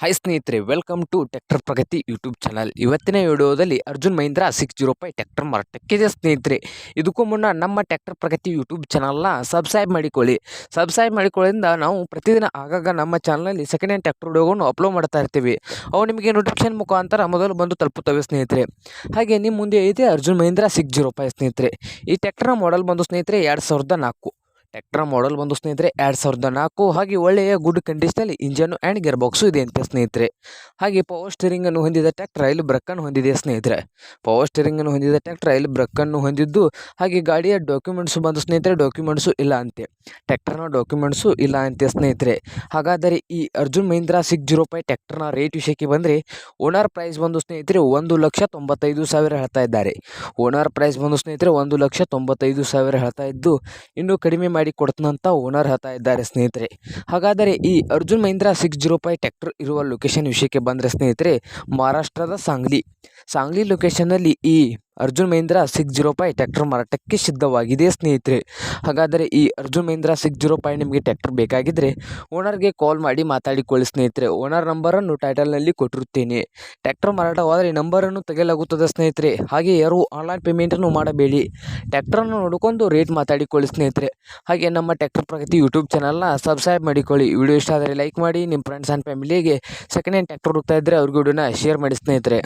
Hi ಸ್ನೇಹಿತರೆ welcome to tractor Pragati YouTube channel ಇವತ್ತಿನ ವಿಡಿಯೋದಲ್ಲಿ Arjun Mahindra six zero five tractor ಮಾರಾಟಕ್ಕಿದೆ ಸ್ನೇಹಿತರೆ. ಇದಕ್ಕೂ ಮುನ್ನ ನಮ್ಮ ಟ್ರ್ಯಾಕ್ಟರ್ ಪ್ರಗತಿ ಯೂಟ್ಯೂಬ್ ಚಾನಲ್ನ ಸಬ್ಸ್ಕ್ರೈಬ್ ಮಾಡಿಕೊಳ್ಳಿ. ಸಬ್ಸ್ಕ್ರೈಬ್ ಮಾಡಿಕೊಳ್ಳಿಂದ ನಾವು ಪ್ರತಿದಿನ ಆಗಾಗ ನಮ್ಮ ಚಾನಲಲ್ಲಿ ಸೆಕೆಂಡ್ ಹ್ಯಾಂಡ್ ಟ್ರ್ಯಾಕ್ಟರ್ ವಿಡಿಯೋಗಳನ್ನು ಅಪ್ಲೋಡ್ ಮಾಡ್ತಾ ಇರ್ತೀವಿ. ಅವು ನಿಮಗೆ ನೋಟಿಫಿಕೇಶನ್ ಮುಖಾಂತರ ಮೊದಲು ಬಂದು ತಲುಪುತ್ತವೆ ಸ್ನೇಹಿತರೆ. ಹಾಗೆ ನಿಮ್ಮ ಮುಂದೆ ಇದೆ Arjun Mahindra six zero five ಸ್ನೇಹಿತರೆ. ಈ ಟ್ರ್ಯಾಕ್ಟರ್ನ ಮಾಡೆಲ್ ಬಂದು ಸ್ನೇಹಿತರೆ, ಎರಡು ಸಾವಿರದ ನಾಲ್ಕು. ಟ್ರ್ಯಾಕ್ಟರ್ ಮಾಡೆಲ್ ಬಂದು ಸ್ನೇಹಿತರೆ, ಎರಡು ಸಾವಿರದ ನಾಲ್ಕು ಹಾಗೆ ಒಳ್ಳೆಯ ಗುಡ್ ಕಂಡೀಷನಲ್ಲಿ ಇಂಜನ್ನು ಆ್ಯಂಡ್ ಗೇರ್ ಬಾಕ್ಸು ಇದೆ ಅಂತ ಸ್ನೇಹಿತರೆ. ಹಾಗೆ ಪವರ್ ಸ್ಟೀರಿಂಗನ್ನು ಹೊಂದಿದ ಟ್ರ್ಯಾಕ್ಟರ್ ರೈಲು ಬ್ರಕ್ಕನ್ನು ಹೊಂದಿದೆ ಸ್ನೇಹಿತರೆ. ಪವರ್ ಸ್ಟೀರಿಂಗನ್ನು ಹೊಂದಿದ ಟ್ರ್ಯಾಕ್ಟರ್ ರೈಲು ಬ್ರಕ್ಕನ್ನು ಹೊಂದಿದ್ದು, ಹಾಗೆ ಗಾಡಿಯ ಡಾಕ್ಯುಮೆಂಟ್ಸು ಬಂದು ಸ್ನೇಹಿತರೆ ಡಾಕ್ಯುಮೆಂಟ್ಸು ಇಲ್ಲ ಅಂತೆ. ಟ್ಯಾಕ್ಟರ್ನ ಡಾಕ್ಯುಮೆಂಟ್ಸು ಇಲ್ಲ ಅಂತೆ ಸ್ನೇಹಿತರೆ. ಹಾಗಾದರೆ ಈ Arjun Mahindra six zero five ಟ್ಯಾಕ್ಟರ್ನ rate ವಿಷಯಕ್ಕೆ ಬಂದರೆ ಓನರ್ ಪ್ರೈಸ್ ಬಂದು ಸ್ನೇಹಿತರೆ ಒಂದು ಲಕ್ಷ ತೊಂಬತ್ತೈದು ಸಾವಿರ ಹೇಳ್ತಾ ಇದ್ದಾರೆ. ಓನರ್ ಪ್ರೈಸ್ ಬಂದು ಸ್ನೇಹಿತರೆ ಒಂದು ಲಕ್ಷ ತೊಂಬತ್ತೈದು ಸಾವಿರ ಹೇಳ್ತಾ ಇದ್ದು, ಇನ್ನೂ ಕಡಿಮೆ ಮಾಡಿ ಕೊಡ್ತನಂತ ಓನರ್ ಹೇಳ್ತಾ ಇದ್ದಾರೆ ಸ್ನೇಹಿತರೆ. ಹಾಗಾದರೆ ಈ Arjun Mahindra six zero five tractor ಇರುವ ಲೊಕೇಶನ್ ವಿಷಯಕ್ಕೆ ಬಂದರೆ ಸ್ನೇಹಿತರೆ, ಮಹಾರಾಷ್ಟ್ರದ ಸಾಂಗ್ಲಿ. ಸಾಂಗ್ಲಿ ಲೊಕೇಶನ್ನಲ್ಲಿ ಈ Arjun Mahindra six zero five tractor ಮಾರಾಟಕ್ಕೆ ಸಿದ್ಧವಾಗಿದೆ, ಸ್ನೇಹಿತರೆ. ಹಾಗಾದರೆ ಈ Arjun Mahindra six zero five ನಿಮಗೆ ಟ್ಯಾಕ್ಟರ್ ಬೇಕಾಗಿದ್ದರೆ ಓನರ್ಗೆ ಕಾಲ್ ಮಾಡಿ ಮಾತಾಡಿಕೊಳ್ಳಿ ಸ್ನೇಹಿತರೆ. ಓನರ್ ನಂಬರನ್ನು ಟೈಟಲ್ನಲ್ಲಿ ಕೊಟ್ಟಿರುತ್ತೇನೆ. ಟ್ಯಾಕ್ಟರ್ ಮಾರಾಟವಾದರೆ ನಂಬರನ್ನು ತೆಗೆಯಲಾಗುತ್ತದೆ, ಸ್ನೇಹಿತರೆ. ಹಾಗೆ ಯಾರು ಆನ್ಲೈನ್ ಪೇಮೆಂಟನ್ನು ಮಾಡಬೇಡಿ. ಟ್ಯಾಕ್ಟರನ್ನು ನೋಡಿಕೊಂಡು ರೇಟ್ ಮಾತಾಡಿಕೊಳ್ಳಿ ಸ್ನೇಹಿತರೆ. ಹಾಗೆ ನಮ್ಮ ಟ್ಯಾಕ್ಟರ್ ಪ್ರಗತಿ ಯೂಟ್ಯೂಬ್ ಚಾನಲ್ನ ಸಬ್ಸ್ಕ್ರೈಬ್ ಮಾಡಿಕೊಳ್ಳಿ. ವಿಡಿಯೋ ಇಷ್ಟ ಆದರೆ ಲೈಕ್ ಮಾಡಿ. ನಿಮ್ಮ ಫ್ರೆಂಡ್ಸ್ ಆ್ಯಂಡ್ ಫ್ಯಾಮಿಲಿಗೆ ಸೆಕೆಂಡ್ ಹ್ಯಾಂಡ್ ಟ್ಯಾಕ್ಟರ್ ಹೋಗ್ತಾ ಇದ್ದರೆ ಅವ್ರಿಗೂ ವಿಡಿಯೋನ ಶೇರ್ ಮಾಡಿ, ಸ್ನೇಹಿತರೆ.